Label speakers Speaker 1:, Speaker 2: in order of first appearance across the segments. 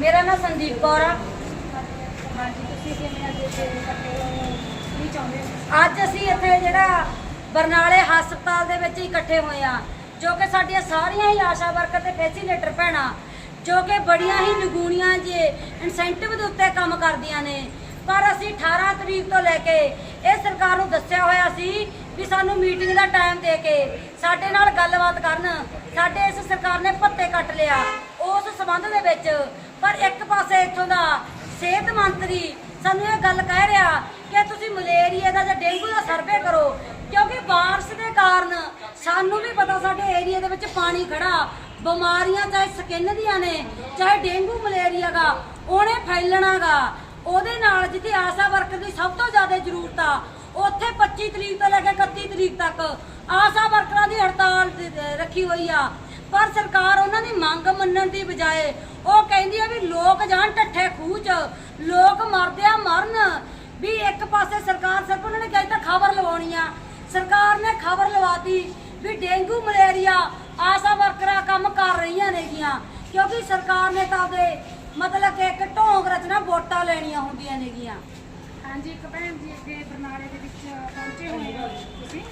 Speaker 1: ਮੇਰਾ ਨਾਂ
Speaker 2: ਸੰਦੀਪ ਕੌਰ ਆ। ਅੱਜ
Speaker 1: ਅੱਜ ਅਸੀਂ ਇੱਥੇ ਜਿਹੜਾ ਬਰਨਾਲੇ ਹਸਪਤਾਲ ਦੇ ਵਿੱਚ ਇਕੱਠੇ ਹੋਏ ਆ, ਜੋ ਕਿ ਸਾਡੀਆਂ ਸਾਰੀਆਂ ਹੀ ਆਸ਼ਾ ਵਰਕਰ ਤੇ ਫੈਸੀਲੇਟਰ ਭੈਣਾਂ, ਜੋ ਕਿ ਬੜੀਆਂ ਹੀ ਨਿਗੂਣੀਆਂ ਜੇ ਇਨਸੈਂਟਿਵ ਦੇ ਉੱਤੇ ਕੰਮ ਕਰਦੀਆਂ ਨੇ। ਪਰ ਅਸੀਂ 18 ਤਰੀਕ ਤੋਂ ਲੈ ਕੇ ਇਹ ਸਰਕਾਰ ਨੂੰ ਦੱਸਿਆ ਹੋਇਆ ਸੀ ਵੀ ਸਾਨੂੰ ਮੀਟਿੰਗ ਦਾ ਟਾਈਮ ਦੇ ਕੇ ਸਾਡੇ ਨਾਲ ਗੱਲਬਾਤ ਕਰਨ, ਸਾਡੇ ਇਸ ਸਰਕਾਰ ਨੇ ਪੱਤੇ ਕੱਟ ਲਿਆ। ਉਸ ਸਬੰਧ ਦੇ ਵਿੱਚ ਪਰ ਇੱਕ ਪਾਸੇ ਇੱਥੋਂ ਦਾ ਸਿਹਤ ਮੰਤਰੀ ਸਾਨੂੰ ਇਹ ਗੱਲ ਕਹਿ ਰਿਹਾ ਕਿ ਤੁਸੀਂ ਮਲੇਰੀਆ ਦਾ ਜਾਂ ਡੇਂਗੂ ਦਾ ਸਰਵੇ ਕਰੋ, ਕਿਉਂਕਿ ਬਾਰਿਸ਼ ਦੇ ਕਾਰਨ ਸਾਨੂੰ ਵੀ ਪਤਾ ਸਾਡੇ ਏਰੀਆ ਦੇ ਵਿੱਚ ਪਾਣੀ ਖੜਾ, ਬਿਮਾਰੀਆਂ ਚਾਹੇ ਸਕਿਨ ਦੀਆਂ ਨੇ, ਚਾਹੇ ਡੇਂਗੂ ਮਲੇਰੀਆ ਦਾ, ਉਹਨੇ ਫੈਲਣਾਗਾ ਉਹਦੇ ਨਾਲ ਜਿੱਥੇ ਆਸ਼ਾ ਵਰਕਰ ਦੀ ਸਭ ਤੋਂ ਜ਼ਿਆਦਾ ਜ਼ਰੂਰਤ ਆ, ਉੱਥੇ 25 ਤਰੀਕ ਤੋਂ ਲੈ ਕੇ 31 ਤਰੀਕ ਤੱਕ ਆਸ਼ਾ ਵਰਕਰਾਂ ਦੀ ਹੜਤਾਲ ਰੱਖੀ ਹੋਈ ਆ। ਪਰ ਸਰਕਾਰ ਉਹਨਾਂ ਦੀ ਮੰਗ ਮੰਨਣ ਦੀ ਬਜਾਏ ਉਹ ਕਹਿੰਦੀ ਆ ਵੀ ਲੋਕ ਜਾਣ ਟੱਠੇ ਖੂਹ ਚ, ਲੋਕ ਮਰਦੇ ਆ ਮਰਨ। ਵੀ ਇੱਕ ਪਾਸੇ ਸਰਕਾਰ ਸਿਰਫ ਉਹਨਾਂ ਨੇ ਕਹੀ ਖਬਰ ਲਵਾਉਣੀ ਆ। ਸਰਕਾਰ ਨੇ ਖਬਰ ਲਵਾਤੀ ਵੀ ਡੇਂਗੂ, ਮਲੇਰੀਆ, ਆਸ਼ਾ ਵਰਕਰਾਂ ਕੰਮ ਕਰ ਰਹੀਆਂ ਨੇਗੀਆਂ। ਕਿਉਂਕਿ ਸਰਕਾਰ ਨੇ ਤਾਂ ਦੇ ਮਤਲਬ ਕਿ ਇੱਕ ਢੋਂਗ ਰਚਨਾ ਵੋਟਾਂ ਲੈਣੀਆਂ ਹੁੰਦੀਆਂ ਨੇਗੀਆਂ।
Speaker 2: ਹਾਂਜੀ, ਇੱਕ ਭੈਣ ਜੀ ਅੱਗੇ ਬਰਨਾਲੇ ਦੇ ਵਿੱਚ ਪਹੁੰਚੇ ਹੋਏ ਹੋ ਤੁਸੀਂ।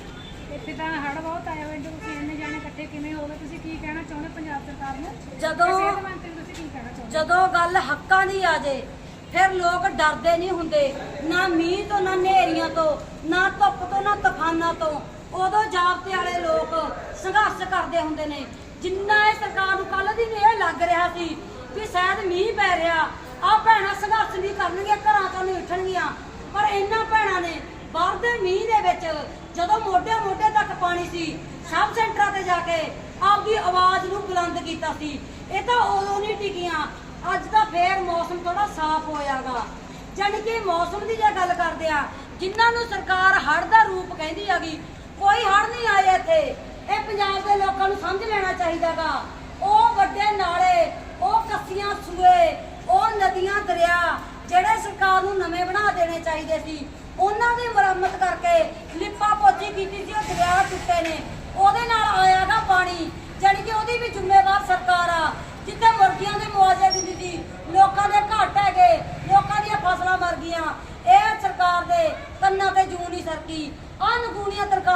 Speaker 2: ਇੱਥੇ ਤਾਂ ਹੜ੍ਹ ਬਹੁਤ ਆਏ ਹੋਏ ਨੇ ਤੁਸੀਂ ਇੰਨੇ ਜਾਣੇ ਇਕੱਠੇ ਕਿਵੇਂ ਹੋ ਗਏ ਤੁਸੀਂ ਕੀ ਕਹਿਣਾ ਚਾਹੁੰਦੇ ਪੰਜਾਬ ਸਰਕਾਰ ਨੂੰ
Speaker 1: ਜਦੋਂ- ਜਦੋਂ ਗੱਲ ਹੱਕਾਂ ਦੀ ਆ ਜੇ ਫਿਰ ਲੋਕ ਡਰਦੇ ਨਹੀਂ ਹੁੰਦੇ। ਨਾ ਮੀਂਹ ਤੋਂ ਨਾ ਨੇਰੀਆਂ ਤੋਂ ਨਾ ਧੁੱਪ ਤੋਂ ਨਾ ਤੂਫਾਨਾਂ ਤੋਂ। ਉਦੋਂ ਜਾਬਤੇ ਵਾਲੇ ਲੋਕ ਸੰਘਰਸ਼ ਕਰਦੇ ਹੁੰਦੇ ਨੇ। ਜਿੰਨਾ ਇਹ ਸਰਕਾਰ ਨੂੰ ਕੱਲ ਦੀ ਇਹ ਲੱਗ ਰਿਹਾ ਸੀ ਵੀ ਸ਼ਾਇਦ ਮੀਂਹ ਪੈ ਰਿਹਾ। ਆ ਭੈਣਾਂ ਸੰਘਰਸ਼ ਨਹੀਂ ਕਰਨਗੀਆਂ ਘਰਾਂ ਤੋਂ ਨਹੀਂ ਉੱਠਣਗੀਆਂ। ਪਰ ਇਹਨਾਂ ਭੈਣਾਂ ਨੇ ਬਾਹਰ ਦੇ ਮੀਂਹ ਦੇ ਵਿੱਚ ਜਦੋਂ ਮੋਢੇ ਮੋਢੇ ਤੱਕ ਪਾਣੀ ਸੀ ਸਬ ਸੈਂਟਰਾਂ ਤੇ ਜਾ ਕੇ ਆਪਦੀ ਆਵਾਜ਼ ਨੂੰ ਬੁਲੰਦ ਕੀਤਾ ਸੀ। ਇਹ ਤਾਂ ਉਦੋਂ ਨਹੀਂ ਟਿਕੀਆਂ। ਅੱਜ ਤਾਂ ਫੇਰ ਮੌਸਮ ਥੋੜਾ ਸਾਫ਼ ਹੋਇਆਗਾ। ਜਾਣੀ ਕਿ ਮੌਸਮ ਦੀ ਜੇ ਗੱਲ ਕਰਦੇ ਆ, ਜਿਨ੍ਹਾਂ ਨੂੰ ਸਰਕਾਰ ਹੜ੍ਹ ਦਾ ਰੂਪ ਕਹਿੰਦੀ ਹੈਗੀ, ਕੋਈ ਹੜ੍ਹ ਨਹੀਂ ਆਏ ਇੱਥੇ। ਇਹ ਪੰਜਾਬ ਦੇ ਲੋਕਾਂ ਨੂੰ ਸਮਝ ਲੈਣਾ ਚਾਹੀਦਾਗਾ। ਉਹ ਵੱਡੇ ਨਾਲੇ, ਉਹ ਕੱਸੀਆਂ ਸੂਏ, ਉਹ ਨਦੀਆਂ, ਦਰਿਆ, ਜਿਹੜੇ ਸਰਕਾਰ ਨੂੰ ਨਵੇਂ ਬਣਾ ਦੇਣੇ ਚਾਹੀਦੇ ਸੀ, ਉਹਨਾਂ ਦੀ ਮੁਰੰਮਤ ਕਰਕੇ ਲਿਪਾ ਪੋਚੀ ਕੀਤੀ ਸੀ, ਉਹ ਦਰਿਆ ਟੁੱਟੇ ਨੇ। ਉਹਦੇ ਨਾਲ ਆਇਆਗਾ ਪਾਣੀ। ਜਾਣੀ ਕਿ ਉਹਦੀ ਵੀ ਜ਼ਿੰਮੇਵਾਰ ਸਰਕਾਰ ਆ। ਜਿੱਥੇ ਮੁਰਗੀਆਂ ਦੇ ਮੁਆਵਜ਼ੇ ਦਿੰਦੀ ਸੀ ਲੋਕਾਂ ਦੇ ਘਾਟ ਹੈਗੇ ਲੋਕਾਂ ਦੀਆਂ ਫਸਲਾਂ ਮਰ ਗਈਆਂ। ਇਹ ਸਰਕਾਰ ਦੇ ਕੰਨਾਂ ਤੇ ਜੂੰ ਨਹੀਂ ਸਰਕੀ। ਅਨਗੂਣੀਆਂ ਤਰਕਾ